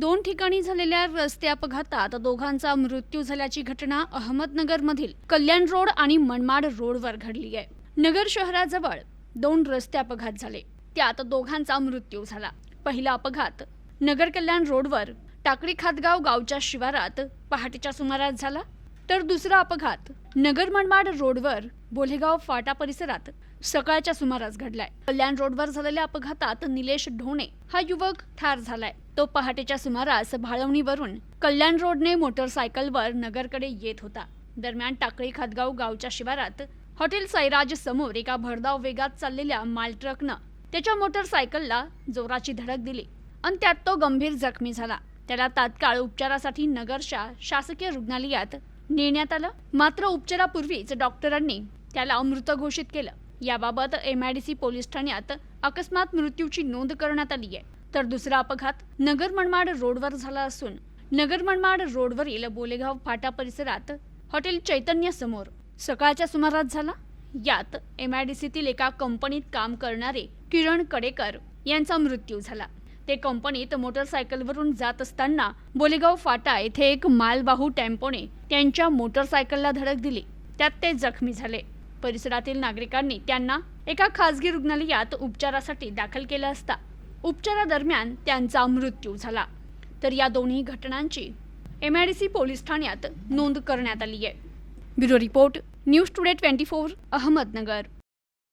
दोन ठिकाणी झालेल्या रस्ते अपघातात दोघांचा मृत्यू झाल्याची घटना अहमदनगरमधील कल्याण रोड आणि मनमाड रोडवर घडली आहे. नगर शहराजवळ दोन रस्ते अपघात झाले. त्यात दोघांचा मृत्यू झाला. पहिला अपघात नगर कल्याण रोडवर टाकळी खातगाव गावच्या शिवारात पहाटेच्या सुमारास झाला. तर दुसरा अपघात. नगर मनमाड रोडवर बोलेगाव फाटा परिसरात सकाळच्या सुमारास घडलाय. कल्याण रोडवर झालेल्या अपघातात निलेश ढोणे हा युवक ठार झालाय. तो पहाटेच्या सुमारास भाळवणीवरून कल्याण रोडने मोटरसायकलवर नगरकडे येत होता. दरम्यान टाकळी खातगाव गावच्या शिवारात हॉटेल सैराज समोर एका भरधाव वेगात चाललेल्या माल ट्रकनं त्याच्या मोटरसायकलला जोराची धडक दिली आणि त्यात तो गंभीर जखमी झाला. त्याला तात्काळ उपचारासाठी नगरच्या शासकीय रुग्णालयात नेण्यात आलं. मात्र उपचारापूर्वीच डॉक्टरांनी त्याला मृत घोषित केलं. याबाबत M I D C police ठाण्यात अकस्मात मृत्यूची नोंद करण्यात आली आहे. तर दुसरा अपघात नगर मनमाड रोडवर झाला असून नगर मनमाड रोडवरील बोलेगाव फाटा परिसरात हॉटेल चैतन्य समोर सकाळच्या सुमारास झाला. यात एम आय डी सीतील एका कंपनीत काम करणारे किरण कडेकर यांचा मृत्यू झाला. ते कंपनीत मोटरसायकलवरून जात असताना बोलेगाव फाटा येथे एक मालवाहू टेम्पोने त्यांच्या मोटरसायकलला धडक दिली. त्यात ते जखमी झाले. परिसरातील नागरिकांनी त्यांना एका खासगी रुग्णालयात उपचारासाठी दाखल केलं असता. उपचारादरम्यान त्यांचा मृत्यू झाला. तर या दोन्ही घटनांची M I D C police ठाण्यात नोंद करण्यात आली आहे. Bureau report news today twenty four Ahmednagar.